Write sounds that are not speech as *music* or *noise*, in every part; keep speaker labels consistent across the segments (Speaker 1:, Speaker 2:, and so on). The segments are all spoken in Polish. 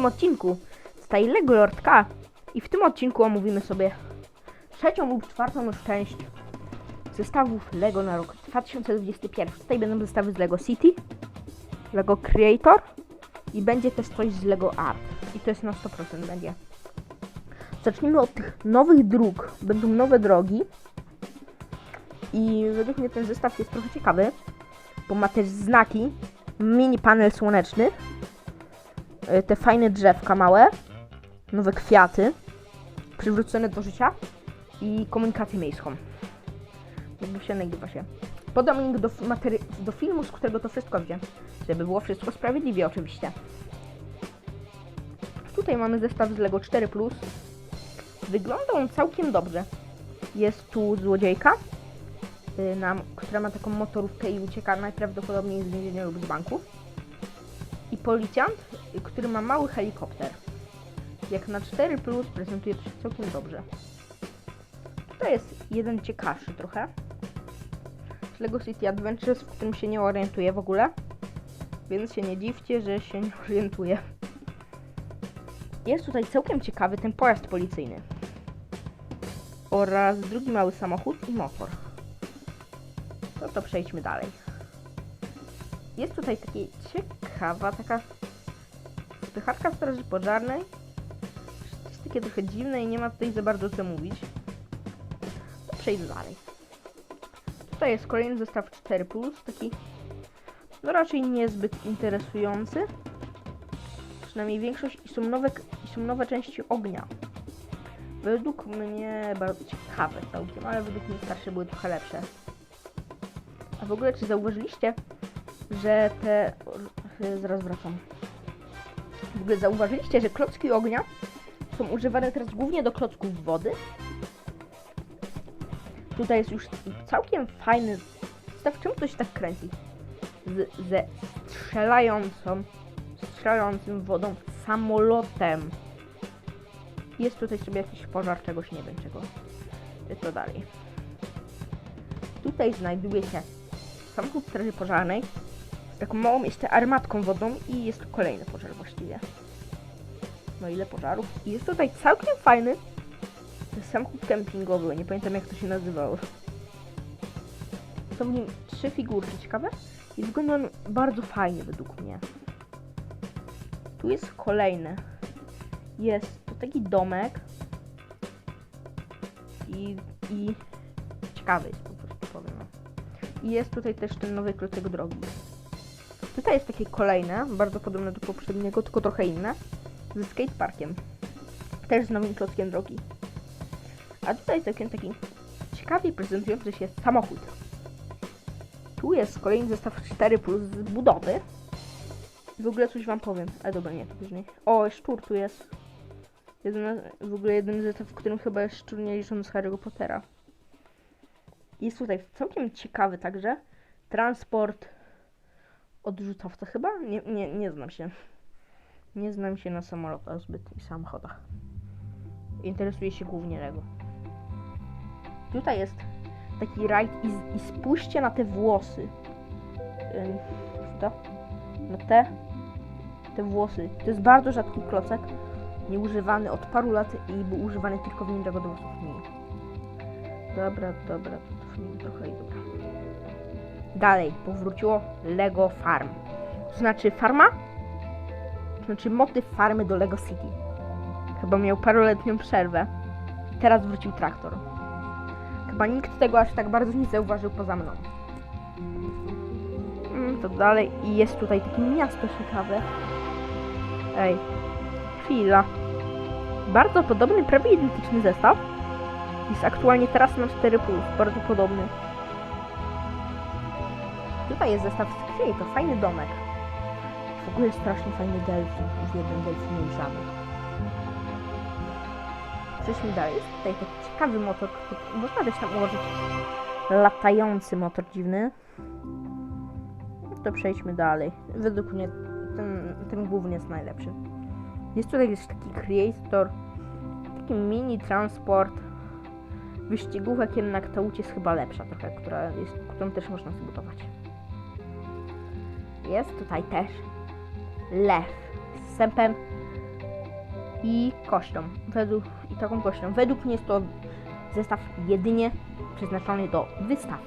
Speaker 1: tym odcinku staje Lego Lord K i w tym odcinku omówimy sobie trzecią lub czwartą część zestawów Lego na rok 2021. Tutaj będą zestawy z Lego City, Lego Creator i będzie też coś z Lego Art. I to jest na 100% będzie. Zacznijmy od tych nowych dróg. Będą nowe drogi. I według mnie ten zestaw jest trochę ciekawy, bo ma też znaki, mini panel słoneczny, te fajne drzewka małe, nowe kwiaty, przywrócone do życia i komunikację miejską. Jakby się nagrywa się. Podam link do, do filmu, z którego to wszystko wziąłem. Żeby było wszystko sprawiedliwie oczywiście. Tutaj mamy zestaw z Lego 4 Wygląda on całkiem dobrze. Jest tu złodziejka, y, na, która ma taką motorówkę i ucieka najprawdopodobniej z więzienia lub z banku. I policjant, który ma mały helikopter. Jak na 4 prezentuje to się całkiem dobrze. Tutaj jest jeden ciekawszy trochę. Lego City Adventures, w którym się nie orientuję w ogóle. Więc się nie dziwcie, że się nie *laughs* orientuję. Jest tutaj całkiem ciekawy ten pojazd policyjny. Oraz drugi mały samochód i motor. No to przejdźmy dalej. Jest tutaj takie ciekawa, taka spychaczka straży pożarnej. To jest takie trochę dziwne i nie ma tutaj za bardzo co mówić. To przejdę dalej. Tutaj jest kolejny zestaw 4, taki no raczej niezbyt interesujący. Przynajmniej większość i są nowe, i są nowe części ognia. Według mnie bardzo ciekawe całkiem, ale według mnie starsze były trochę lepsze. A w ogóle czy zauważyliście, że te... Zaraz wracam. W ogóle zauważyliście, że klocki ognia są używane teraz głównie do klocków wody? Tutaj jest już całkiem fajny zestaw. Czemu to się tak kręci? Z, ze strzelającą, strzelającym wodą samolotem. Jest tutaj sobie jakiś pożar czegoś, nie wiem czego. To dalej. Tutaj znajduje się samochód straży pożarnej taką małą jeszcze armatką wodą i jest kolejny pożar właściwie. No ile pożarów. I jest tutaj całkiem fajny samochód kempingowy, nie pamiętam jak to się nazywało. Są w nim trzy figurki ciekawe i wygląda on bardzo fajnie według mnie. Tu jest kolejny. Jest to taki domek i, i ciekawy jest po prostu powiem. I jest tutaj też ten nowy klocek drogi. Tutaj jest takie kolejne, bardzo podobne do poprzedniego, tylko trochę inne, ze skateparkiem. Też z nowym klockiem drogi. A tutaj całkiem taki ciekawie prezentujący się samochód. Tu jest kolejny zestaw 4 plus z budowy. W ogóle coś wam powiem. Ale dobra, nie, to później. O, szczur tu jest. Jeden, w ogóle jeden zestaw, w którym chyba jest szczur nie licząc Harry'ego Pottera. Jest tutaj całkiem ciekawy także. Transport odrzutowca chyba? Nie, nie, nie znam się. Nie znam się na samolotach zbyt i samochodach. Interesuję się głównie Lego. Tutaj jest taki rajd i, i spójrzcie na te włosy. To? No te, te włosy. To jest bardzo rzadki klocek, nieużywany od paru lat i był używany tylko w Ninjago do włosów. Dobra, dobra, to trochę i dobra. Dalej, powróciło Lego Farm. To znaczy farma? To znaczy motyw farmy do Lego City. Chyba miał paroletnią przerwę. Teraz wrócił traktor. Chyba nikt tego aż tak bardzo nie zauważył poza mną. Mm, to dalej i jest tutaj takie miasto ciekawe. Ej, chwila. Bardzo podobny, prawie identyczny zestaw. Jest aktualnie teraz na 4+, bardzo podobny. Tutaj jest zestaw z Krei, to fajny domek. W ogóle strasznie fajny delfin, już jeden delfin różowy. Przejdźmy dalej. Jest tutaj taki ciekawy motor, można też tam ułożyć latający motor dziwny. To przejdźmy dalej. Według mnie ten, ten główny jest najlepszy. Jest tutaj też taki creator, taki mini transport. Wyścigówek jednak ta łódź jest chyba lepsza trochę, która jest, którą też można zbudować. Jest tutaj też lew z sępem i kością. Według, I taką kością. Według mnie jest to zestaw jedynie przeznaczony do wystaw.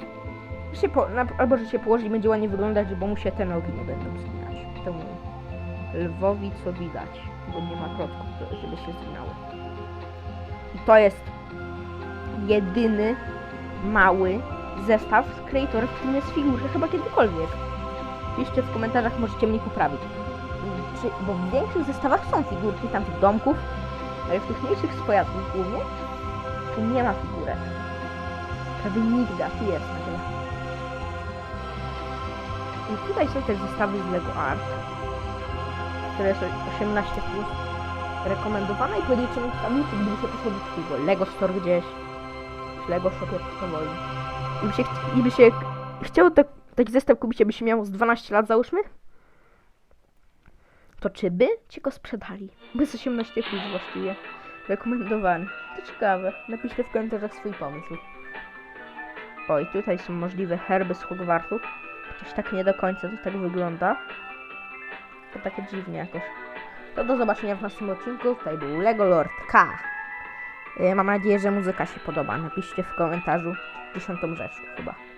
Speaker 1: Po, na, albo że się położy i będzie ładnie wyglądać, bo mu się te nogi nie będą zginać. Temu lwowi co widać, bo nie ma klocków, żeby się zginały. I to jest jedyny mały zestaw z Creator, w którym jest figurka chyba kiedykolwiek. Piszcie w komentarzach, możecie mnie poprawić. Czy, bo w większych zestawach są figurki tam tych domków, ale w tych mniejszych z pojazdów głównie tu nie ma figurek. Prawie nigdy, tu jest nagle. I tutaj są też zestawy z Lego Art, które jest 18+. Plus. Rekomendowane i podliczone w tablicy, gdyby się poszło do takiego Lego Store gdzieś, czy Lego Shop, jak to woli. I by się, i by się chciało tak, taki zestaw kupić, aby się miało z 12 lat, załóżmy, to czy by ci go sprzedali? Bez 18 plus właściwie. Rekomendowany. To ciekawe. Napiszcie w komentarzach swój pomysł. Oj, tutaj są możliwe herby z Hogwartu. Chociaż tak nie do końca to tak wygląda. To takie dziwnie jakoś. To do zobaczenia w następnym odcinku. Tutaj był Lego Lord K. Y, Mam nadzieję, że muzyka się podoba. Napiszcie w komentarzu 10 rzecz chyba.